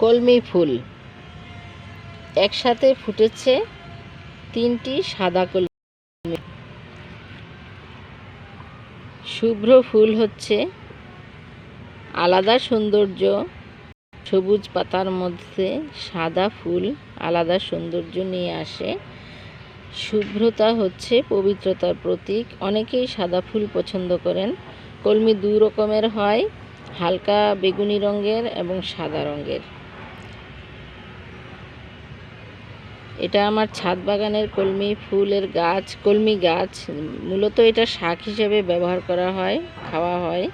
কলমি ফুল। একসাথে ফুটেছে তিনটি সাদা কলমি। শুভ্র ফুল হচ্ছে। আলাদা সৌন্দর্য। সবুজ পাতার মধ্যে সাদা ফুল আলাদা সৌন্দর্য নিয়ে আসে। শুভ্রতা হচ্ছে পবিত্রতার প্রতীক। অনেকেই সাদা ফুল পছন্দ করেন। কলমি দু রকমের হয়। হালকা বেগুনি রঙের এবং সাদা রঙের। এটা আমার ছাদ বাগানের কলমি, ফুলের গাছ, কলমি গাছ। মূলত এটা শাক হিসেবে ব্যবহার করা হয়, খাওয়া হয়।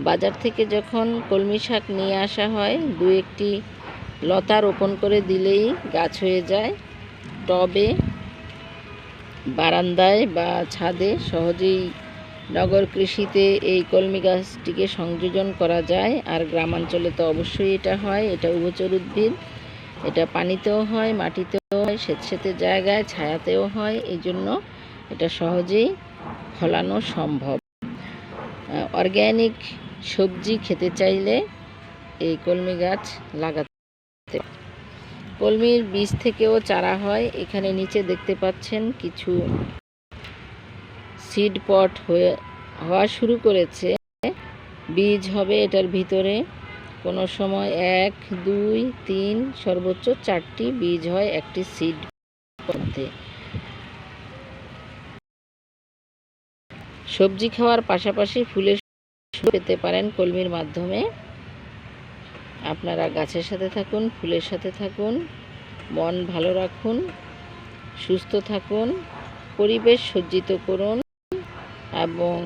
বাজার থেকে যখন কলমি শাক নিয়ে আসা হয়, দু একটি লতা রোপণ করে দিলেই গাছ হয়ে যায়। টবে, বারান্দায় বা ছাদে সহজেই নগর কৃষিতে এই কলমি গাছটিকে সংযোজন করা যায়। আর গ্রামাঞ্চলে তো অবশ্যই এটা হয়, এটা উভচর উদ্ভিদ। এটা পানিতেও হয়, মাটিতেও হয়, স্বেচ্ছেতে জায়গায় ছায়াতেও হয় এই জন্য এটা সহজেই ফলানো সম্ভব। অর্গ্যানিক সবজি খেতে চাইলে এই কলমি গাছ লাগাতে। কলমির বীজ থেকেও চারা হয়, এখানে নিচে দেখতে পাচ্ছেন কিছু সিড পট হয়ে, হওয়া শুরু করেছে। বীজ হবে এটার ভিতরে। কোনো সময় এক, দুই, তিন, সর্বোচ্চ চারটি বীজ হয় একটি সিড মধ্যে সবজি খাওয়ার পাশাপাশি ফুলের পেতে পারেন কলমির মাধ্যমে। আপনারা গাছের সাথে থাকুন, ফুলের সাথে থাকুন, মন ভালো রাখুন, সুস্থ থাকুন, পরিবেশ সজ্জিত করুন এবং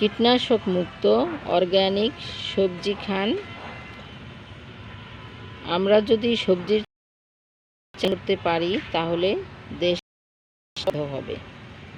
কীটনাশক মুক্ত অর্গ্যানিক সবজি খান। আমরা যদি সবজির করতে পারি তাহলে দেশ হবে।